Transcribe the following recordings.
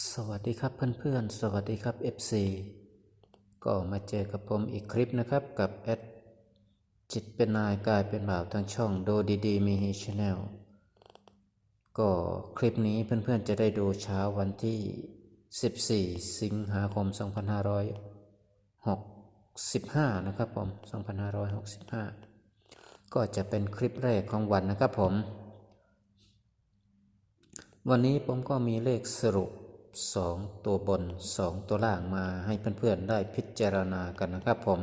สวัสดีครับเพื่อนๆ สวัสดีครับ FC ก็มาเจอกับผมอีกคลิปนะครับกับแอดจิตเป็นนายกายเป็นบ่าวทางช่องโดดีๆมีฮีชแนลก็คลิปนี้เพื่อนๆจะได้ดูเช้าวันที่ 14 สิงหาคม 2565 นะครับผม 2565 ก็จะเป็นคลิปแรกของวันนะครับผม วันนี้ผมก็มีเลขสรุป 2 ตัวบน 2 ตัวล่างมาให้เพื่อนๆได้พิจารณากันนะครับผม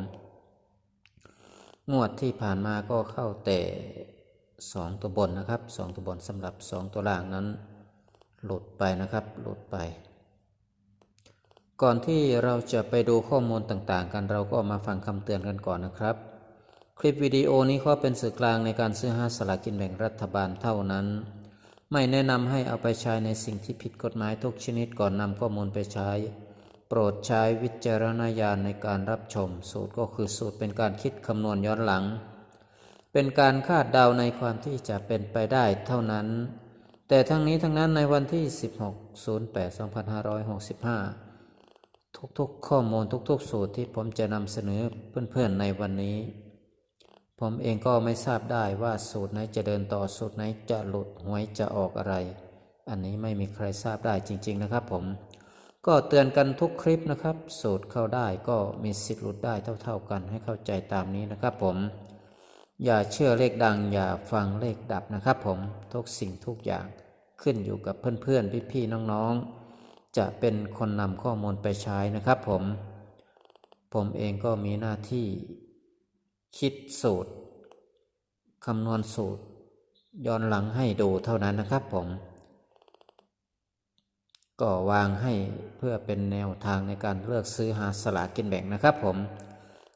งวดที่ผ่านมาก็เข้าแต่ 2 ตัวบนนะครับ 2 ตัวบนสำหรับ 2 ตัวล่างนั้น หลุดไปนะครับ หลุดไป ก่อนที่เราจะไปดูข้อมูลต่างๆ กันเราก็มาฟังคำเตือนกันก่อนนะครับ คลิปวิดีโอนี้ก็เป็นสื่อกลางในการซื้อหาสลากกินแบ่งรัฐบาลเท่านั้น ไม่แนะนำให้เอาไปใช้ในสิ่งที่ผิดกฎหมายทุกชนิดก่อนนำข้อมูลไปใช้ โปรดใช้วิจารณญาณในการรับชม สูตรก็คือสูตรเป็นการคิดคำนวณย้อนหลัง เป็นการคาดเดาในความที่จะเป็นไปได้เท่านั้น แต่ทั้งนี้ทั้งนั้นในวันที่ 16-08-2565 ทุกๆ ข้อมูลทุกๆ สูตรที่ผมจะนำเสนอเพื่อนๆในวันนี้ ผมเองก็ไม่ทราบได้ว่าสูตรไหนจะเดินต่อสูตรไหนจะหลุดหวยจะออกอะไร อันนี้ไม่มีใครทราบได้จริง ๆ นะครับ ผม ก็เตือนกันทุกคลิปนะครับ สูตรเข้าได้ก็มีสิทธิ์หลุดได้เท่า ๆกันให้เข้าใจตามนี้นะครับ ผม อย่าเชื่อเลขดัง อย่าฟังเลขดับนะครับ ผมทุกสิ่งทุกอย่างขึ้นอยู่กับเพื่อนๆพี่ๆน้องๆ จะเป็นคนนำข้อมูลไปใช้นะครับ ผม ผมเองก็มีหน้าที่ คิดสูตรคำนวณสูตร ย้อนหลังให้ดูเท่านั้นนะครับผม ก็วางให้เพื่อเป็นแนวทางในการเลือกซื้อหาสลากกินแบ่งนะครับผม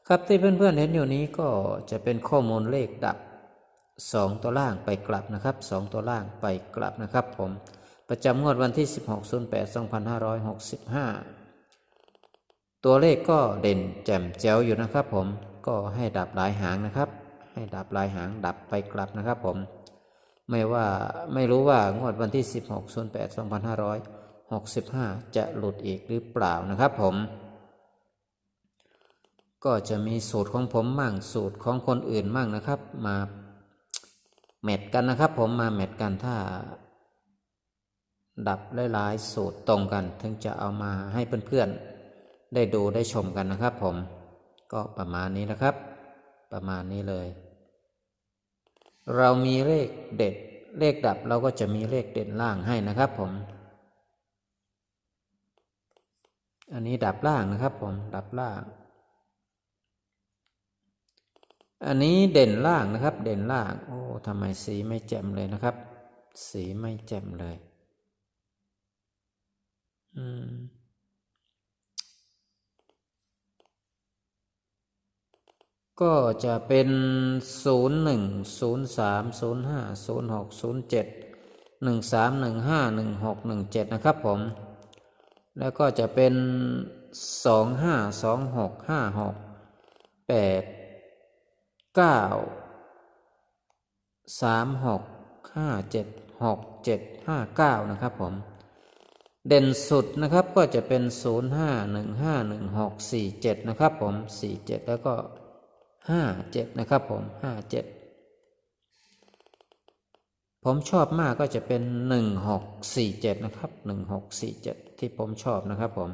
ครับที่เพื่อนๆเห็นอยู่นี้ก็จะเป็นข้อมูลเลขดับ 2 ตัวล่างไปกลับนะครับ 2 ตัวล่างไปกลับนะครับผม ประจำงวดวันที่ 16-08-2565 ตัวเลขก็เด่นแจ่มแจ๋วอยู่นะครับผม ก็ให้ดับหลายหางนะครับ ให้ดับหลายหางดับไปกลับนะครับผม ไม่ว่าไม่รู้ว่างวดวันที่ 16-08-2565 จะหลุดอีกหรือเปล่านะครับผม ก็จะมีสูตรของผมมั่งสูตรของคนอื่นมั่งนะครับ มาแมทกันนะครับ ผมมาแมทกันถ้า ดับหลายๆสูตรตรงกัน ถึงจะเอามาให้เพื่อนๆได้ดูได้ชมกันนะครับผม ก็ประมาณนี้นะครับ ประมาณนี้เลย เรามีเลขเด็ดเลขดับเราก็จะมีเลขเด่นล่างให้นะครับผม อันนี้ดับล่างนะครับ ผมดับล่าง อันนี้เด่นล่างนะครับ เด่นล่าง โอ้ทำไมสีไม่แจ่มเลยนะครับ สีไม่แจ่มเลย อืม นึ่งห้าหนึ่งหกหนึ่งเจ็ดนะครับผม แล้วก็จะเป็นสองห้าสองหกห้าหกแปดเก้าสามหกห้าเจ็ดหกเจ็ดห้าเก้านะครับผม เด่นสุดนะครับก็จะเป็นศูนย์ห้าหนึ่งห้าหนึ่งหกสี่เจ็ดนะครับผมสี่เจ็ดแล้วก็ ห้าเจ็ดนะครับผมห้าเจ็ดผมชอบมากก็จะเป็นหนึ่งหกสี่เจ็ดนะครับหนึ่งหกสี่เจ็ดที่ผมชอบนะครับผม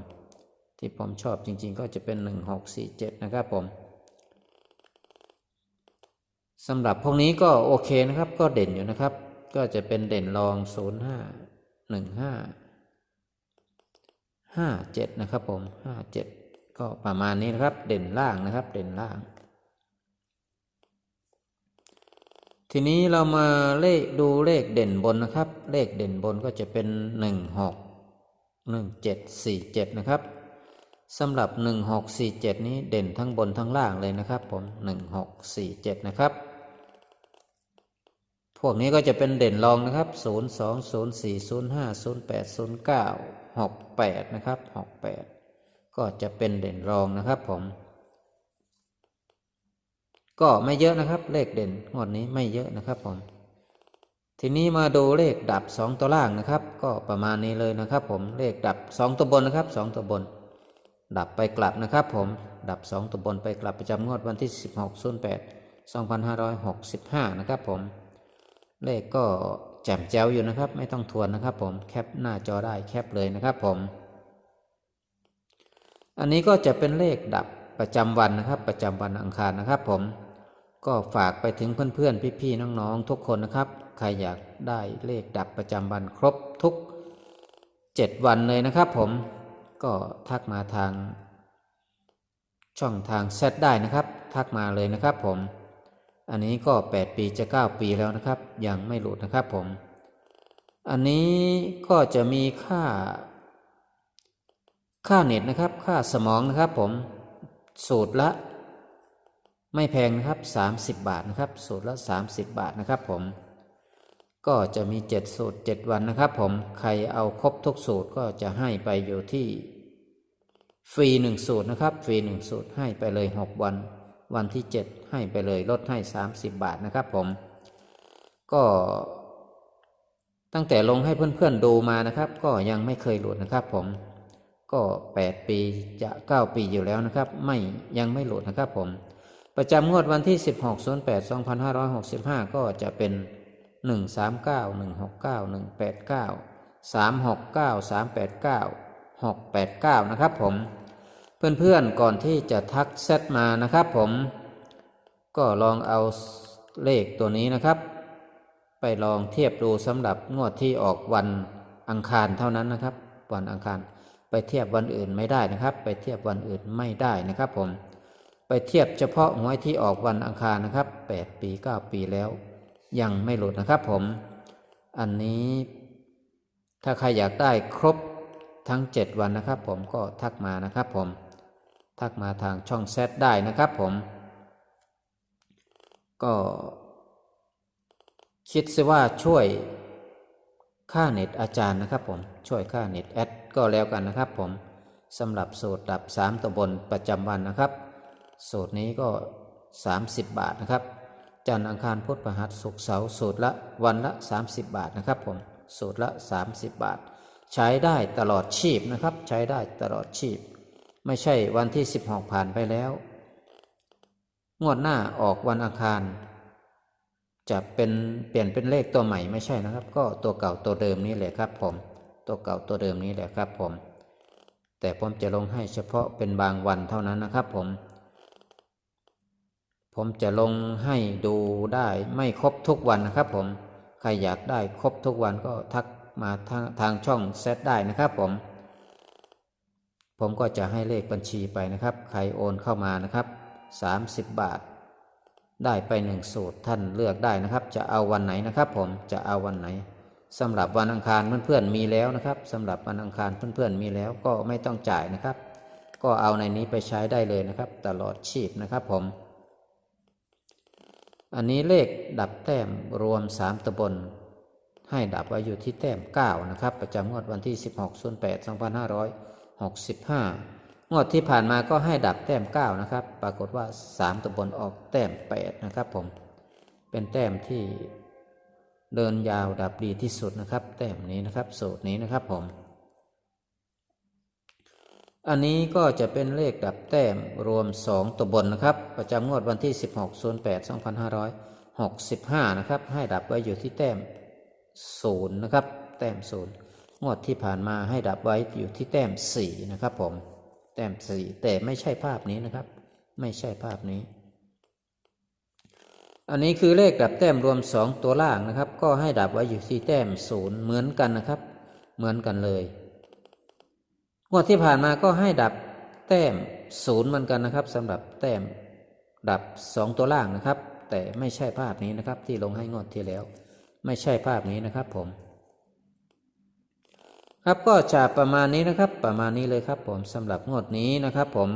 ที่ผมชอบจริงๆ ก็จะเป็นหนึ่งหกสี่เจ็ดนะครับผมสำหรับพวกนี้ก็โอเคนะครับก็เด่นอยู่นะครับ ก็จะเป็นเด่นรองศูนย์ห้าหนึ่งห้าห้าเจ็ดนะครับผมห้าเจ็ดก็ประมาณนี้นะครับ เด่นล่างนะครับ เด่นล่าง ทีนี้เรามาเลขดูเลขเด่นบนนะครับ เลขเด่นบนก็จะเป็นหนึ่งหกหนึ่งเจ็ดสี่เจ็ดนะครับสำหรับหนึ่งหกสี่เจ็ดนี้เด่นทั้งบนทั้งล่างเลยนะครับ ผมหนึ่งหกสี่เจ็ดนะครับ พวกนี้ก็จะเป็นเด่นรองนะครับศูนย์สองศูนย์สี่ศูนย์ห้าศูนย์แปดศูนย์เก้าหกแปดนะครับหกแปดก็จะเป็นเด่นรองนะครับผม ก็ไม่เยอะนะครับ เลขเด่นงวดนี้ไม่เยอะนะครับผม ทีนี้มาดูเลขดับ 2 ตัวล่างนะครับ ก็ประมาณนี้เลยนะครับ ผมเลขดับ 2 ตัวบนนะครับ 2 ตัวบน ดับไปกลับนะครับ ผมดับ 2 ตัวบนไปกลับประจำงวดวันที่ 16 08 2565 นะครับผม เลขก็แจ่มแจ้วอยู่นะครับ ไม่ต้องทวนนะครับ ผมแคปหน้าจอได้แคปเลยนะครับ ผม อันนี้ก็จะเป็นเลขดับประจำวันนะครับ ประจำวันอังคารนะครับ ผม ก็ฝากไปถึงเพื่อนๆ พี่ๆ น้องๆ ทุกคนนะครับ ใครอยากได้เลขดับประจำวันครบทุก 7 วันเลยนะครับผมก็ทักมาทาง ช่องทางแซดได้นะครับ ทักมาเลยนะครับผม อันนี้ก็ 8 ปีจะ 9 ปีแล้วนะครับ ยังไม่หลุดนะครับผม อันนี้ก็จะมีค่า ค่าเน็ตนะครับ ค่าสมองนะครับผม สูตรละ ไม่แพงนะครับ 30 บาทนะครับ สูตรละ 30 บาทนะครับผม ก็จะมี 7 สูตร 7 วันนะครับผม ใครเอาครบทุกสูตรก็จะให้ไปอยู่ที่ฟรีหนึ่งสูตรนะครับ ฟรีหนึ่งสูตรให้ไปเลย 6 วัน วันที่ 7 ให้ไปเลยลดให้ 30 บาทนะครับผม ก็ตั้งแต่ลงให้เพื่อนๆดูมานะครับ ก็ยังไม่เคยหลุดนะครับผมก็ 8 ปีจะ 9 ปีอยู่แล้วนะครับ ไม่ยังไม่หลุดนะครับผม ประจำงวดวันที่ 16 08 2565 ก็จะเป็น 139 169 189 369 389 689 นะครับผม เพื่อนๆก่อนที่จะทักเซตมานะครับผม ก็ลองเอาเลขตัวนี้นะครับ ไปลองเทียบดูสำหรับงวดที่ออกวันอังคารเท่านั้นนะครับ วันอังคารไปเทียบวันอื่นไม่ได้นะครับ ไปเทียบวันอื่นไม่ได้นะครับผม ไปเทียบเฉพาะหวยที่ออกวันอังคารนะครับ 8 ปี 9 ปีแล้ว ยังไม่หลุดนะครับผม อันนี้ถ้าใครอยากได้ครบทั้ง 7 วันนะครับ ผมก็ทักมานะครับผม ทักมาทางช่องแซดได้นะครับผม ก็คิดซะว่าช่วยค่าเน็ตอาจารย์นะครับผม ช่วยค่าเน็ตแอดก็แล้วกันนะครับผมสำหรับสูตรดับ 3ตัวบนประจำวันนะครับ สูตรนี้ก็ 30 บาทนะครับ จันทร์อังคารพุธพฤหัสศุกร์เสาร์สูตรละวันละ 30 บาทนะครับผมสูตรละ 30 บาท ใช้ได้ตลอดชีพนะครับ ใช้ได้ตลอดชีพ ไม่ใช่วันที่ 16 ผ่านไปแล้ว งวดหน้าออกวันอังคาร จะเป็นเปลี่ยนเป็นเลขตัวใหม่ไม่ใช่นะครับ ก็ตัวเก่าตัวเดิมนี้แหละครับผมตัวเก่าตัวเดิมนี้แหละครับผมแต่ผมจะลงให้เฉพาะเป็นบางวันเท่านั้นนะครับผม ผมจะลงให้ดูได้ไม่ครบทุกวันนะครับผม ใครอยากได้ครบทุกวันก็ทักมาทางทางช่องเซตได้นะครับผม ผมก็จะให้เลขบัญชีไปนะครับ ใครโอนเข้ามานะครับ 30 บาท ได้ไปหนึ่งสูตรท่านเลือกได้นะครับ จะเอาวันไหนนะครับ ผมจะเอาวันไหนสำหรับวันอังคารเพื่อนๆมีแล้วนะครับสำหรับวันอังคารเพื่อนๆมีแล้วก็ไม่ต้องจ่ายนะครับ ก็เอาในนี้ไปใช้ได้เลยนะครับ ตลอดชีพนะครับผม อันนี้เลขดับแต้มรวม 3ตะบนให้ดับไว้อยู่ที่แต้ม 9 นะครับ ประจำงวดวันที่ 16 08 2565 งวดที่ผ่านมาก็ให้ดับแต้ม 9 นะครับ ปรากฏว่า 3ตะบนออกแต้ม 8 นะครับผม เป็นแต้มที่เดินยาวดับดีที่สุดนะครับ แต้มนี้นะครับ สูตรนี้นะครับผม อันนี้ก็จะเป็นเลขดับแต้มรวม 2 ตัวบนนะครับ ประจำงวดวันที่ 16 08 2565 นะครับ ให้ดับไว้อยู่ที่แต้ม 0 นะครับ แต้ม 0 งวดที่ผ่านมาให้ดับไว้อยู่ที่แต้ม 4 นะครับผม แต้ม 4 แต่ไม่ใช่ภาพนี้นะครับ ไม่ใช่ภาพนี้ อันนี้คือเลขดับแต้มรวม 2 ตัวล่างนะครับ ก็ให้ดับไว้อยู่ที่แต้ม 0 เหมือนกันนะครับ เหมือนกันเลย งวดที่ผ่านมาก็ให้ดับแต้มศูนย์เหมือนกันนะครับสำหรับแต้มดับสองตัวล่างนะครับ แต่ไม่ใช่ภาพนี้นะครับ ที่ลงให้งวดที่แล้ว ไม่ใช่ภาพนี้นะครับผม ครับก็จะประมาณนี้นะครับ ประมาณนี้เลยครับ ผมสำหรับงวดนี้นะครับ ผม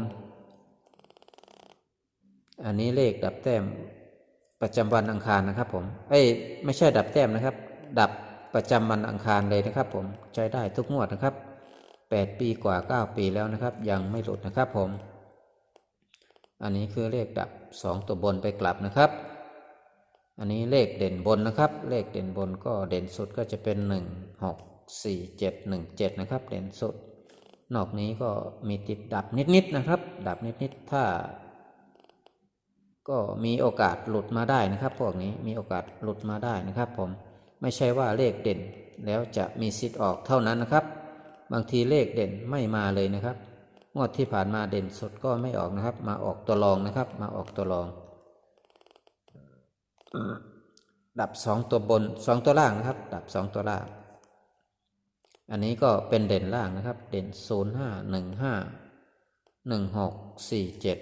อันนี้เลขดับแต้มประจำวันอังคารนะครับ ผมเอ้ยไม่ใช่ดับแต้มนะครับ ดับประจำวันอังคารเลยนะครับ ผมใช้ได้ทุกงวดนะครับ 8 ปีกว่า 9 ปีแล้วนะครับ ยังไม่หลุดนะครับผม อันนี้คือเลขดับ 2 ตัวบนไปกลับนะครับ อันนี้เลขเด่นบนนะครับ เลขเด่นบนก็เด่นสุดก็จะเป็นหนึ่งหกสี่เจ็ดหนึ่งเจ็ดนะครับ เด่นสุด นอกนี้ก็มีติดดับนิดๆนะครับ ดับนิดๆถ้า ก็มีโอกาสหลุดมาได้นะครับ พวกนี้มีโอกาสหลุดมาได้นะครับ ผมไม่ใช่ว่าเลขเด่นแล้วจะมีสิทธิ์ออกเท่านั้นนะครับ บางทีเลขเด่นไม่มาเลยนะครับ งวดที่ผ่านมาเด่นสดก็ไม่ออกนะครับ มาออกตัวรองนะครับ มาออกตัวรอง ดับสองตัวบนสองตัวล่างนะครับ ดับสองตัวล่าง อันนี้ก็เป็นเด่นล่างนะครับ เด่นศูนย์ห้าหนึ่งห้าหนึ่งหกสี่เจ็ด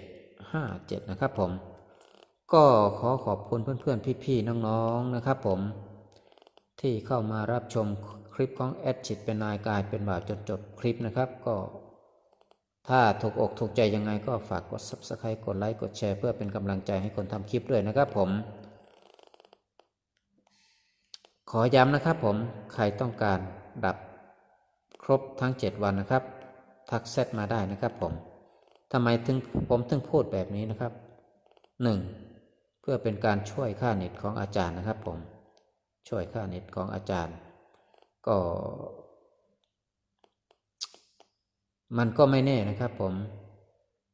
ห้าเจ็ดนะครับผม ก็ขอขอบคุณเพื่อนๆ พี่ๆ น้องๆ นะครับผมที่เข้ามารับชม คลิปของแอดจิตเป็นนายกายเป็นบ่าวจนจบคลิปนะครับ ก็ถ้าถูกอกถูกใจยังไงก็ฝากกด Subscribe กดไลค์กดแชร์เพื่อเป็นกำลังใจให้คนทำคลิปด้วยนะครับผม ขอย้ำนะครับผมใครต้องการดับครบทั้ง 7 วันนะครับ ทักเซตมาได้นะครับผมทำไมถึงผมถึงพูดแบบนี้นะครับ 1. เพื่อเป็นการช่วยค่าเน็ตของอาจารย์นะครับผมช่วยค่าเน็ตของอาจารย์ ก็ มันก็ไม่แน่นะครับ ผม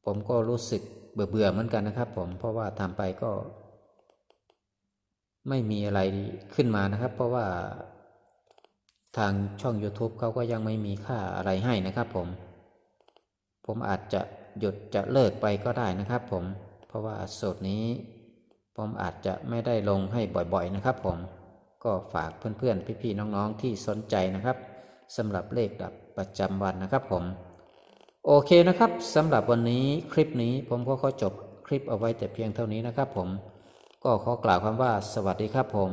ผมก็รู้สึกเบื่อเบื่อเหมือนกันนะครับ ผมเพราะว่าทำไปก็ ไม่มีอะไรขึ้นมานะครับ เพราะว่าทางช่อง YouTube เขาก็ยังไม่มีค่าอะไรให้นะครับ ผม ผมอาจจะหยุดจะเลิกไปก็ได้นะครับ ผม เพราะว่าสูตรนี้ ผมอาจจะไม่ได้ลงให้บ่อยๆนะครับ ผม ก็ฝากเพื่อนๆ พี่ๆ น้องๆ ที่สนใจนะครับสำหรับเลขดับประจำวันนะครับผม โอเคนะครับสำหรับวันนี้คลิปนี้ผมก็ขอจบคลิปเอาไว้แต่เพียงเท่านี้นะครับผม ก็ขอกล่าวคำว่าสวัสดีครับผม